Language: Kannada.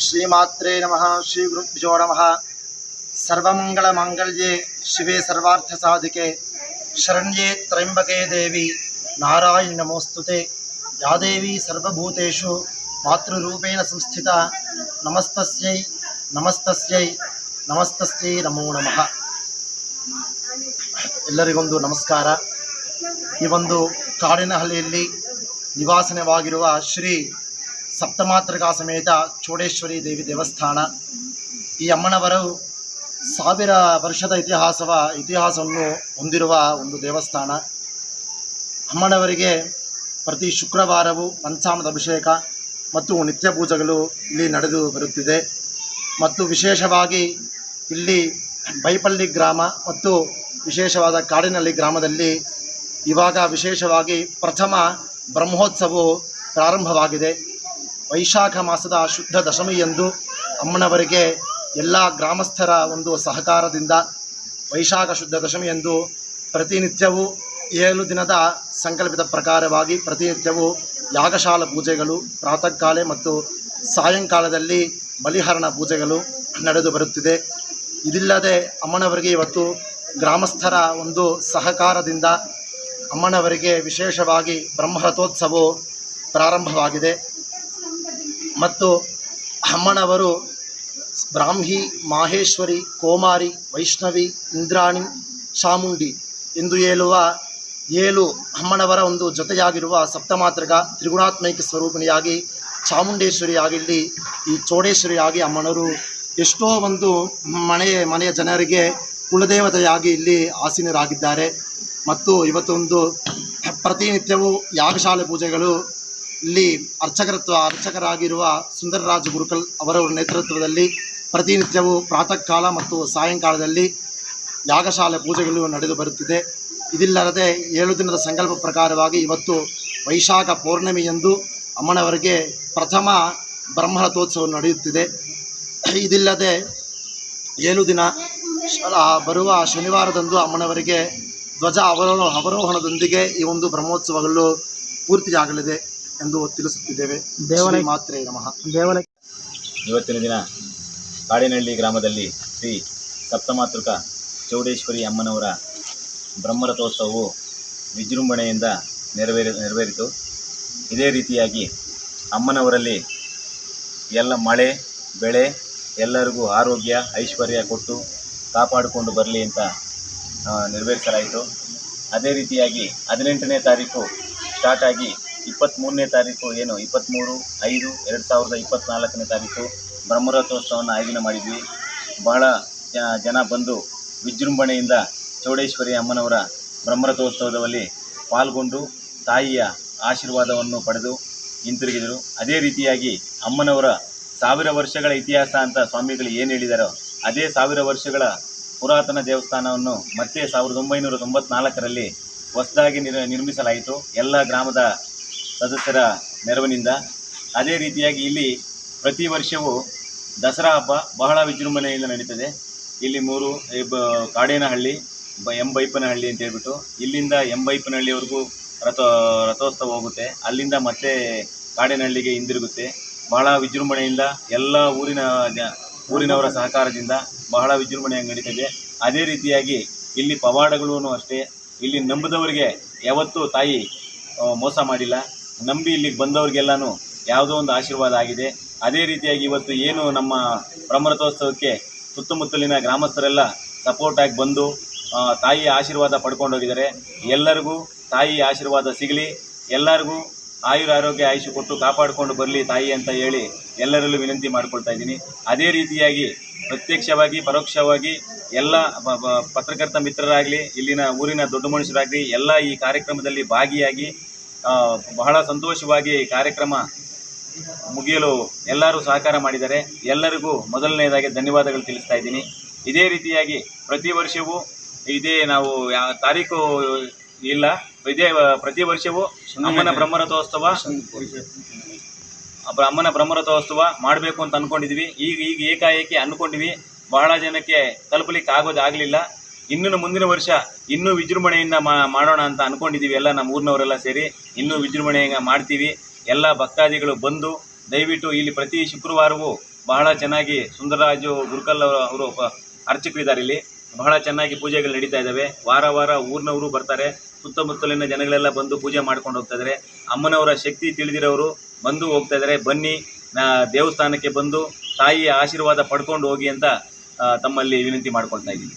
ಶ್ರೀಮಾತ್ರೇ ನಮಃ ಶ್ರೀ ಗುರುಭ್ಯೋ ನಮಃ ಸರ್ವಮಂಗಳಮಾಂಗಲ್ಯೆ ಶಿವೇ ಸರ್ವಾರ್ಥ ಸಾಧಿಕೆ ಶರಣ್ಯೇ ತ್ರಯಂಬಕೇ ದೇವಿ ನಾರಾಯಣ ನಮೋಸ್ತುತೆ ಯಾ ದೇವಿ ಮಾತೃರೂಪೇಣ ಸಂಸ್ಥಿತ ನಮಸ್ತಸ್ಯೈ ನಮಸ್ತಸ್ಯೈ ನಮಸ್ತಸ್ಯೈ ನಮೋ ನಮಃ ಎಲ್ಲರಿಗೊಂದು ನಮಸ್ಕಾರ. ಈ ಒಂದು ಕಾಡಿನಹಳ್ಳಿಯಲ್ಲಿ ನಿವಾಸನವಾಗಿರುವ ಶ್ರೀ ಸಪ್ತಮಾತೃಕಾ ಸಮೇತ ಚೋಡೇಶ್ವರಿ ದೇವಿ ದೇವಸ್ಥಾನ. ಈ ಅಮ್ಮನವರು ಸಾವಿರ ವರ್ಷದ ಇತಿಹಾಸವ, ಇತಿಹಾಸವನ್ನು ಹೊಂದಿರುವ ಒಂದು ದೇವಸ್ಥಾನ. ಅಮ್ಮನವರಿಗೆ ಪ್ರತಿ ಶುಕ್ರವಾರವೂ ಪಂಚಾಮದ ಅಭಿಷೇಕ ಮತ್ತು ನಿತ್ಯ ಪೂಜೆಗಳು ಇಲ್ಲಿ ನಡೆದು ಬರುತ್ತಿದೆ. ಮತ್ತು ವಿಶೇಷವಾಗಿ ಇಲ್ಲಿ ಬೈಪಳ್ಳಿ ಗ್ರಾಮ ಮತ್ತು ವಿಶೇಷವಾದ ಕಾಡಿನಲ್ಲಿ ಗ್ರಾಮದಲ್ಲಿ ಇವಾಗ ವಿಶೇಷವಾಗಿ ಪ್ರಥಮ ಬ್ರಹ್ಮೋತ್ಸವವು ಪ್ರಾರಂಭವಾಗಿದೆ. ವೈಶಾಖ ಮಾಸದ ಶುದ್ಧ ದಶಮಿಯಂದು ಅಮ್ಮನವರಿಗೆ ಎಲ್ಲ ಗ್ರಾಮಸ್ಥರ ಒಂದು ಸಹಕಾರದಿಂದ ವೈಶಾಖ ಶುದ್ಧ ದಶಮಿಯಂದು ಪ್ರತಿನಿತ್ಯವೂ ಏಳು ದಿನದ ಸಂಕಲ್ಪಿತ ಪ್ರಕಾರವಾಗಿ ಪ್ರತಿನಿತ್ಯವೂ ಯಾಗಶಾಲ ಪೂಜೆಗಳು ಪ್ರಾತಃ ಕಾಲೆ ಮತ್ತು ಸಾಯಂಕಾಲದಲ್ಲಿ ಬಲಿಹರಣ ಪೂಜೆಗಳು ನಡೆದು ಬರುತ್ತಿದೆ. ಇದಿಲ್ಲದೆ ಅಮ್ಮನವರಿಗೆ ಇವತ್ತು ಗ್ರಾಮಸ್ಥರ ಒಂದು ಸಹಕಾರದಿಂದ ಅಮ್ಮನವರಿಗೆ ವಿಶೇಷವಾಗಿ ಬ್ರಹ್ಮರಥೋತ್ಸವವು ಪ್ರಾರಂಭವಾಗಿದೆ. ಮತ್ತು ಅಮ್ಮನವರು ಬ್ರಾಹ್ಮಿ, ಮಾಹೇಶ್ವರಿ, ಕೋಮಾರಿ, ವೈಷ್ಣವಿ, ಇಂದ್ರಾಣಿ, ಚಾಮುಂಡಿ ಎಂದು ಹೇಳುವ ಏಳು ಅಮ್ಮನವರ ಒಂದು ಜೊತೆಯಾಗಿರುವ ಸಪ್ತಮಾತೃಗ ತ್ರಿಗುಣಾತ್ಮೈಕ ಸ್ವರೂಪಿಣಿಯಾಗಿ ಚಾಮುಂಡೇಶ್ವರಿಯಾಗಿರಲಿ, ಈ ಚೋಡೇಶ್ವರಿಯಾಗಿ ಅಮ್ಮನವರು ಎಷ್ಟೋ ಒಂದು ಮನೆಯ ಮನೆಯ ಜನರಿಗೆ ಕುಲದೇವತೆಯಾಗಿ ಇಲ್ಲಿ ಆಸೀನರಾಗಿದ್ದಾರೆ. ಮತ್ತು ಇವತ್ತೊಂದು ಪ್ರತಿನಿತ್ಯವೂ ಯಾಗಶಾಲೆ ಪೂಜೆಗಳು ಇಲ್ಲಿ ಅರ್ಚಕರತ್ವ, ಅರ್ಚಕರಾಗಿರುವ ಸುಂದರರಾಜ ಗುರುಕಲ್ ಅವರವರ ನೇತೃತ್ವದಲ್ಲಿ ಪ್ರತಿನಿತ್ಯವೂ ಪ್ರಾತಃ ಕಾಲ ಮತ್ತು ಸಾಯಂಕಾಲದಲ್ಲಿ ಯಾಗಶಾಲೆ ಪೂಜೆಗಳು ನಡೆದು ಬರುತ್ತಿದೆ. ಇದಿಲ್ಲದೆ ಏಳು ದಿನದ ಸಂಕಲ್ಪ ಪ್ರಕಾರವಾಗಿ ಇವತ್ತು ವೈಶಾಖ ಪೌರ್ಣಮಿಯಂದು ಅಮ್ಮನವರಿಗೆ ಪ್ರಥಮ ಬ್ರಹ್ಮರಥೋತ್ಸವ ನಡೆಯುತ್ತಿದೆ. ಇದಿಲ್ಲದೆ ಏಳು ದಿನ ಬರುವ ಶನಿವಾರದಂದು ಅಮ್ಮನವರಿಗೆ ಧ್ವಜ ಅವರೋಹ, ಅವರೋಹಣದೊಂದಿಗೆ ಈ ಒಂದು ಬ್ರಹ್ಮೋತ್ಸವಗಳು ಪೂರ್ತಿಯಾಗಲಿದೆ. ಎಂದು ತಿಳಿಸುತ್ತಿದ್ದೇವೆ. ದೇವರ ಮಾತ್ರ ನಮಃ. ದೇವಾಲಯ ಇವತ್ತಿನ ದಿನ ಕಾಡಿನಹಳ್ಳಿ ಗ್ರಾಮದಲ್ಲಿ ಶ್ರೀ ಸಪ್ತಮಾತೃಕ ಚೌಡೇಶ್ವರಿ ಅಮ್ಮನವರ ಬ್ರಹ್ಮರಥೋತ್ಸವವು ವಿಜೃಂಭಣೆಯಿಂದ ನೆರವೇರಿ ನೆರವೇರಿತು. ಇದೇ ರೀತಿಯಾಗಿ ಅಮ್ಮನವರಲ್ಲಿ ಎಲ್ಲ ಮಳೆ ಬೆಳೆ ಎಲ್ಲರಿಗೂ ಆರೋಗ್ಯ ಐಶ್ವರ್ಯ ಕೊಟ್ಟು ಕಾಪಾಡಿಕೊಂಡು ಬರಲಿ ಅಂತ ನೆರವೇರಿಸಲಾಯಿತು. ಅದೇ ರೀತಿಯಾಗಿ ಹದಿನೆಂಟನೇ ತಾರೀಕು ಸ್ಟಾರ್ಟ್ ಆಗಿ ಇಪ್ಪತ್ತ್ಮೂರನೇ ತಾರೀಕು ಏನು? ಇಪ್ಪತ್ತ್ಮೂರು ಐದು, ಎರಡು ಸಾವಿರದ ಇಪ್ಪತ್ತ್ನಾಲ್ಕನೇ ತಾರೀಕು ಬ್ರಹ್ಮರಥೋತ್ಸವವನ್ನು ಆಯೋಜನೆ ಮಾಡಿದ್ವಿ. ಬಹಳ ಜನ ಬಂದು ವಿಜೃಂಭಣೆಯಿಂದ ಚೌಡೇಶ್ವರಿ ಅಮ್ಮನವರ ಬ್ರಹ್ಮರಥೋತ್ಸವದಲ್ಲಿ ಪಾಲ್ಗೊಂಡು ತಾಯಿಯ ಆಶೀರ್ವಾದವನ್ನು ಪಡೆದು ಹಿಂತಿರುಗಿದರು. ಅದೇ ರೀತಿಯಾಗಿ ಅಮ್ಮನವರ ಸಾವಿರ ವರ್ಷಗಳ ಇತಿಹಾಸ ಅಂತ ಸ್ವಾಮಿಗಳು ಏನು ಹೇಳಿದಾರೋ, ಅದೇ ಸಾವಿರ ವರ್ಷಗಳ ಪುರಾತನ ದೇವಸ್ಥಾನವನ್ನು ಮತ್ತೆ ಸಾವಿರದ ಒಂಬೈನೂರ ತೊಂಬತ್ನಾಲ್ಕರಲ್ಲಿ ಹೊಸದಾಗಿ ನಿರ್ ನಿರ್ಮಿಸಲಾಯಿತು. ಎಲ್ಲ ಗ್ರಾಮದ ಸದಸ್ಯರ ನೆರವಿನಿಂದ ಅದೇ ರೀತಿಯಾಗಿ ಇಲ್ಲಿ ಪ್ರತಿ ವರ್ಷವೂ ದಸರಾ ಹಬ್ಬ ಬಹಳ ವಿಜೃಂಭಣೆಯಿಂದ ನಡೀತದೆ. ಇಲ್ಲಿ ಮೂರು ಕಾಡೇನಹಳ್ಳಿ, ಬ, ಎಂಬೈಪನಹಳ್ಳಿ ಅಂತ ಹೇಳ್ಬಿಟ್ಟು ಇಲ್ಲಿಂದ ಎಂಬೈಪನಹಳ್ಳಿವರೆಗೂ ರಥ, ರಥೋತ್ಸವ ಹೋಗುತ್ತೆ. ಅಲ್ಲಿಂದ ಮತ್ತೆ ಕಾಡೇನಹಳ್ಳಿಗೆ ಹಿಂದಿರುಗುತ್ತೆ. ಬಹಳ ವಿಜೃಂಭಣೆಯಿಂದ ಎಲ್ಲ ಊರಿನ, ಊರಿನವರ ಸಹಕಾರದಿಂದ ಬಹಳ ವಿಜೃಂಭಣೆಯಾಗಿ ನಡೀತದೆ. ಅದೇ ರೀತಿಯಾಗಿ ಇಲ್ಲಿ ಪವಾಡಗಳೂ ಅಷ್ಟೇ. ಇಲ್ಲಿ ನಂಬಿದವರಿಗೆ ಯಾವತ್ತೂ ತಾಯಿ ಮೋಸ ಮಾಡಿಲ್ಲ. ನಂಬಿ ಇಲ್ಲಿಗೆ ಬಂದವ್ರಿಗೆಲ್ಲನೂ ಯಾವುದೋ ಒಂದು ಆಶೀರ್ವಾದ ಆಗಿದೆ. ಅದೇ ರೀತಿಯಾಗಿ ಇವತ್ತು ಏನು ನಮ್ಮ ಬ್ರಹ್ಮರಥೋತ್ಸವಕ್ಕೆ ಸುತ್ತಮುತ್ತಲಿನ ಗ್ರಾಮಸ್ಥರೆಲ್ಲ ಸಪೋರ್ಟಾಗಿ ಬಂದು ತಾಯಿ ಆಶೀರ್ವಾದ ಪಡ್ಕೊಂಡೋಗಿದ್ದಾರೆ. ಎಲ್ಲರಿಗೂ ತಾಯಿ ಆಶೀರ್ವಾದ ಸಿಗಲಿ. ಎಲ್ಲರಿಗೂ ಆಯುರ ಆರೋಗ್ಯ ಆಯುಷು ಕೊಟ್ಟು ಕಾಪಾಡಿಕೊಂಡು ಬರಲಿ ತಾಯಿ ಅಂತ ಹೇಳಿ ಎಲ್ಲರಲ್ಲೂ ವಿನಂತಿ ಮಾಡ್ಕೊಳ್ತಾ ಇದ್ದೀನಿ. ಅದೇ ರೀತಿಯಾಗಿ ಪ್ರತ್ಯಕ್ಷವಾಗಿ, ಪರೋಕ್ಷವಾಗಿ ಎಲ್ಲ ಪತ್ರಕರ್ತ ಮಿತ್ರರಾಗಲಿ, ಇಲ್ಲಿನ ಊರಿನ ದೊಡ್ಡ ಮನುಷ್ಯರಾಗಲಿ, ಎಲ್ಲ ಈ ಕಾರ್ಯಕ್ರಮದಲ್ಲಿ ಭಾಗಿಯಾಗಿ ಬಹಳ ಸಂತೋಷವಾಗಿ ಕಾರ್ಯಕ್ರಮ ಮುಗಿಯಲು ಎಲ್ಲರೂ ಸಹಕಾರ ಮಾಡಿದ್ದಾರೆ. ಎಲ್ಲರಿಗೂ ಮೊದಲನೇದಾಗಿ ಧನ್ಯವಾದಗಳು ತಿಳಿಸ್ತಾ ಇದ್ದೀನಿ. ಇದೇ ರೀತಿಯಾಗಿ ಪ್ರತಿ ವರ್ಷವೂ ಇದೇ ನಾವು ತಾರೀಕು ಇಲ್ಲ, ಇದೇ ಪ್ರತಿ ವರ್ಷವೂ ಅಮ್ಮನ ಬ್ರಹ್ಮರಥೋತ್ಸವ ಅಮ್ಮನ ಬ್ರಹ್ಮರಥೋತ್ಸವ ಮಾಡಬೇಕು ಅಂತ ಅಂದ್ಕೊಂಡಿದ್ವಿ ಈಗ ಈಗ ಏಕಾಏಕಿ ಅಂದ್ಕೊಂಡಿವಿ ಬಹಳ ಜನಕ್ಕೆ ತಲುಪಲಿಕ್ಕೆ ಆಗೋದು ಆಗಲಿಲ್ಲ. ಇನ್ನು ಮುಂದಿನ ವರ್ಷ ಇನ್ನೂ ವಿಜೃಂಭಣೆಯಿಂದ ಮಾಡೋಣ ಅಂತ ಅಂದ್ಕೊಂಡಿದ್ದೀವಿ ಎಲ್ಲ ನಮ್ಮ ಊರಿನವರೆಲ್ಲ ಸೇರಿ. ಇನ್ನೂ ವಿಜೃಂಭಣೆಯಿಂದ ಮಾಡ್ತೀವಿ. ಎಲ್ಲ ಭಕ್ತಾದಿಗಳು ಬಂದು ದಯವಿಟ್ಟು ಇಲ್ಲಿ ಪ್ರತಿ ಶುಕ್ರವಾರವೂ ಬಹಳ ಚೆನ್ನಾಗಿ ಸುಂದರರಾಜು ಗುರುಕಲ್ ಅವರು ಅರ್ಚಕರಿದ್ದಾರೆ ಇಲ್ಲಿ. ಬಹಳ ಚೆನ್ನಾಗಿ ಪೂಜೆಗಳು ನಡೀತಾ ಇದ್ದಾವೆ. ವಾರ ವಾರ ಊರಿನವರು ಬರ್ತಾರೆ. ಸುತ್ತಮುತ್ತಲಿನ ಜನಗಳೆಲ್ಲ ಬಂದು ಪೂಜೆ ಮಾಡ್ಕೊಂಡು ಹೋಗ್ತಾ ಅಮ್ಮನವರ ಶಕ್ತಿ ತಿಳಿದಿರೋರು ಬಂದು ಹೋಗ್ತಾ ಇದ್ದಾರೆ ಬನ್ನಿ ದೇವಸ್ಥಾನಕ್ಕೆ ಬಂದು ತಾಯಿಯ ಆಶೀರ್ವಾದ ಪಡ್ಕೊಂಡು ಹೋಗಿ ಅಂತ ತಮ್ಮಲ್ಲಿ ವಿನಂತಿ ಮಾಡ್ಕೊಳ್ತಾ ಇದ್ದೀನಿ.